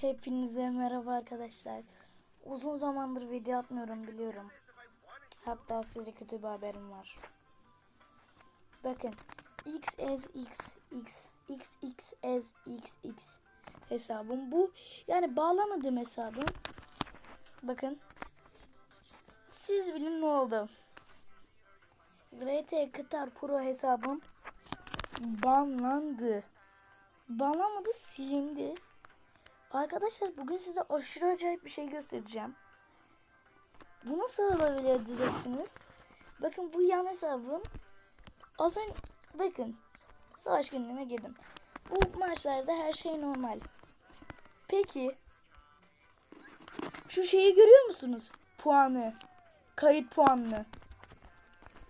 Hepinize merhaba arkadaşlar. Uzun zamandır video atmıyorum biliyorum. Hatta size kötü bir haberim var. Bakın XSX X XXSXX hesabım bu. Yani bağlamadığım hesabım. Bakın. Siz bilin ne oldu. RT Kıtar Pro hesabım banlandı. Banlanmadı silindi. Arkadaşlar bugün size aşırı acayip bir şey göstereceğim. Bu nasıl olabilir diyeceksiniz. Bakın bu yan hesabım. Az önce bakın savaş günlüğüne girdim. Bu maçlarda her şey normal. Peki şu şeyi görüyor musunuz? Puanı. Kayıt puanını.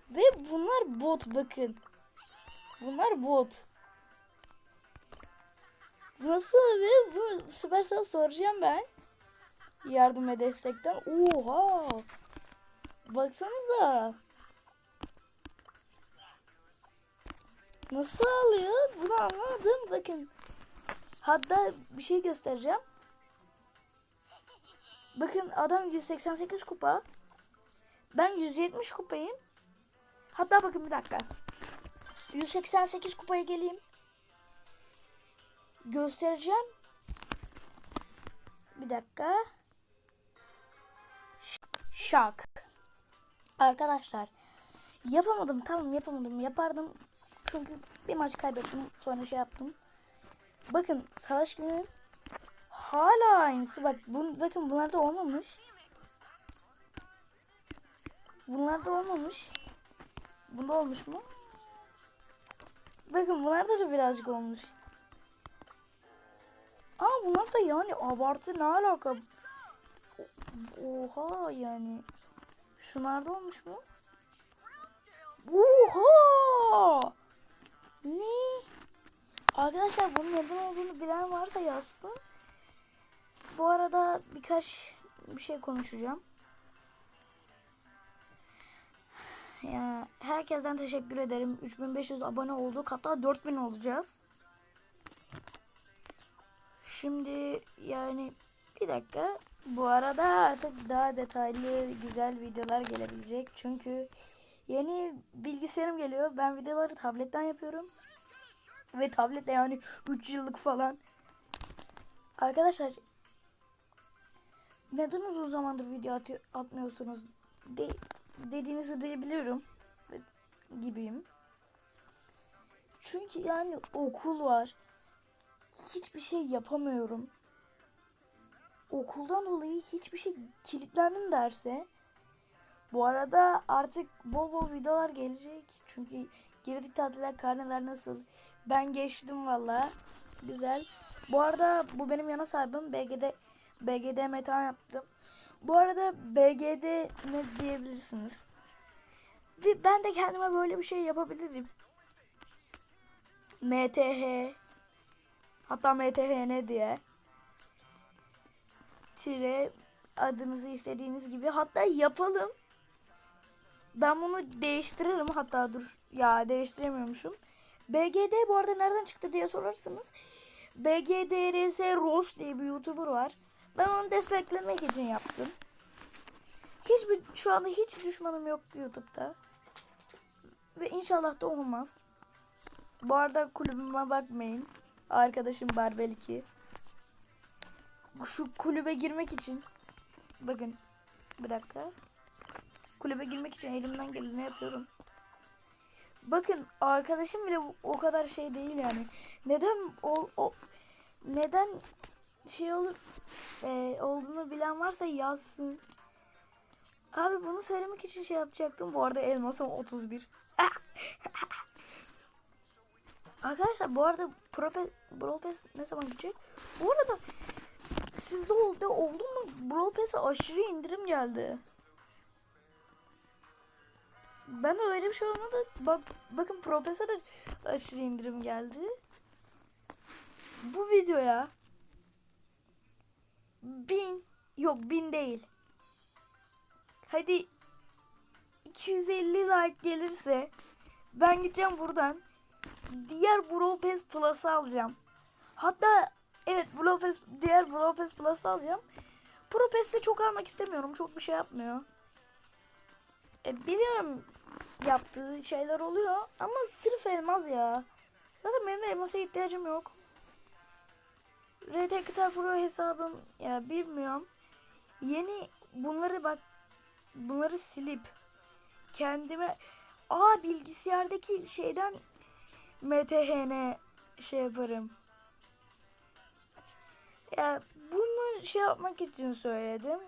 Ve bunlar bot bakın. Bunlar bot. Nasıl abi? Bu Supercell soracağım ben. Yardım ve destekten. Oha! Baksanıza. Nasıl alıyor? Bunu anlamadım. Bakın. Hatta bir şey göstereceğim. Bakın adam 188 kupa. Ben 170 kupayım. Hatta bakın bir dakika. 188 kupaya geleyim göstereceğim. Bir dakika. Şak. Arkadaşlar yapamadım tamam yapamadım yapardım çünkü bir maç kaybettim sonra şey yaptım. Bakın savaş günü hala aynısı bak bun, bakın bunlar da olmamış. Bunlar da olmamış. Bunda olmuş mu? Bakın bunlarda da birazcık olmuş. Aa bunlar da yani abartı ne alaka? Oha yani. Şunlarda olmuş mu? Oha! Ne? Arkadaşlar bunun neden olduğunu bilen varsa yazsın. Bu arada birkaç bir şey konuşacağım. Ya herkesten teşekkür ederim. 3500 abone olduk. Hatta 4000 olacağız. Şimdi yani bir dakika. Bu arada artık daha detaylı güzel videolar gelebilecek. Çünkü yeni bilgisayarım geliyor. Ben videoları tabletten yapıyorum. Ve tablette yani 3 yıllık falan. Arkadaşlar neden uzun zamandır video at atmıyorsunuz de dediğinizi duyabiliyorum gibiyim. Çünkü yani okul var hiçbir şey yapamıyorum. Okuldan dolayı hiçbir şey kilitlendim derse. Bu arada artık bol bol videolar gelecek. Çünkü girdik tatiller karneler nasıl? Ben geçtim valla. Güzel. Bu arada bu benim yana sahibim. BGD BGD metan yaptım. Bu arada BGD ne diyebilirsiniz? Ve ben de kendime böyle bir şey yapabilirim. MTH Hatta MTHN diye. Tire adınızı istediğiniz gibi. Hatta yapalım. Ben bunu değiştiririm. Hatta dur. Ya değiştiremiyormuşum. BGD bu arada nereden çıktı diye sorarsınız. BGDRS Roş diye bir YouTuber var. Ben onu desteklemek için yaptım. Hiçbir şu anda hiç düşmanım yok YouTube'da. Ve inşallah da olmaz. Bu arada kulübüme bakmayın. Arkadaşım Barbel 2. Şu kulübe girmek için bakın bir dakika. Kulübe girmek için elimden geleni yapıyorum. Bakın arkadaşım bile o kadar şey değil yani. Neden o, o neden şey olur e, olduğunu bilen varsa yazsın. Abi bunu söylemek için şey yapacaktım. Bu arada elmasım 31. Arkadaşlar bu arada Brawl Pass ne zaman gidecek? Bu arada sizde oldu, oldu mu? Brawl Pass'e aşırı indirim geldi. Ben de öyle bir şey olmadı. Bak, bakın Pro Pass'e de aşırı indirim geldi. Bu videoya bin yok bin değil. Hadi 250 like gelirse ben gideceğim buradan diğer Brawl Pass Plus'ı alacağım. Hatta Evet Brawl Pass, diğer Brawl Pass Plus alacağım. Pro Pass'te çok almak istemiyorum. Çok bir şey yapmıyor. E, biliyorum yaptığı şeyler oluyor ama sırf elmas ya. Zaten benim elmasa ihtiyacım yok. RT Kıta Pro hesabım ya bilmiyorum. Yeni bunları bak bunları silip kendime aa bilgisayardaki şeyden MTHN şey yaparım. Ya bunu şey yapmak için söyledim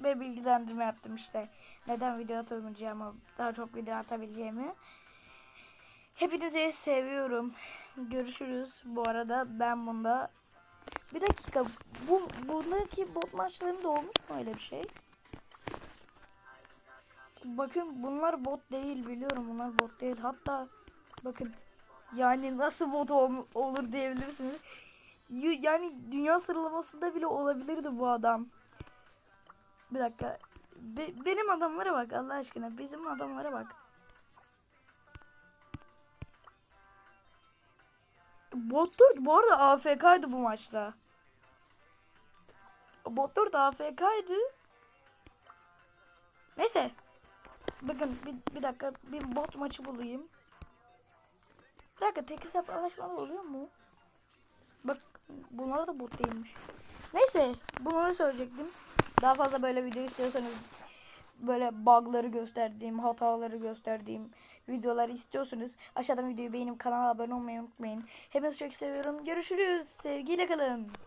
ve bilgilendirme yaptım işte. Neden video atamayacağımı, daha çok video atabileceğimi. Hepinizi seviyorum. Görüşürüz. Bu arada ben bunda bir dakika bu bundaki bot maçlarında olmuş mu öyle bir şey? Bakın bunlar bot değil biliyorum bunlar bot değil. Hatta bakın yani nasıl bot ol- olur diyebilirsiniz. Yani dünya sıralamasında bile olabilirdi bu adam. Bir dakika. Be- benim adamlara bak Allah aşkına. Bizim adamlara bak. Bot 4 bu arada AFK'ydı bu maçta. Bot 4 AFK'ydı. Neyse. Bakın bir, bir dakika bir bot maçı bulayım. Bir dakika tek hesap anlaşmalı oluyor mu? Bak bunlar da bot değilmiş. Neyse bunları söyleyecektim. Daha fazla böyle video istiyorsanız böyle bug'ları gösterdiğim, hataları gösterdiğim videoları istiyorsanız aşağıdan videoyu beğenip kanala abone olmayı unutmayın. Hepinizi çok seviyorum. Görüşürüz. Sevgiyle kalın.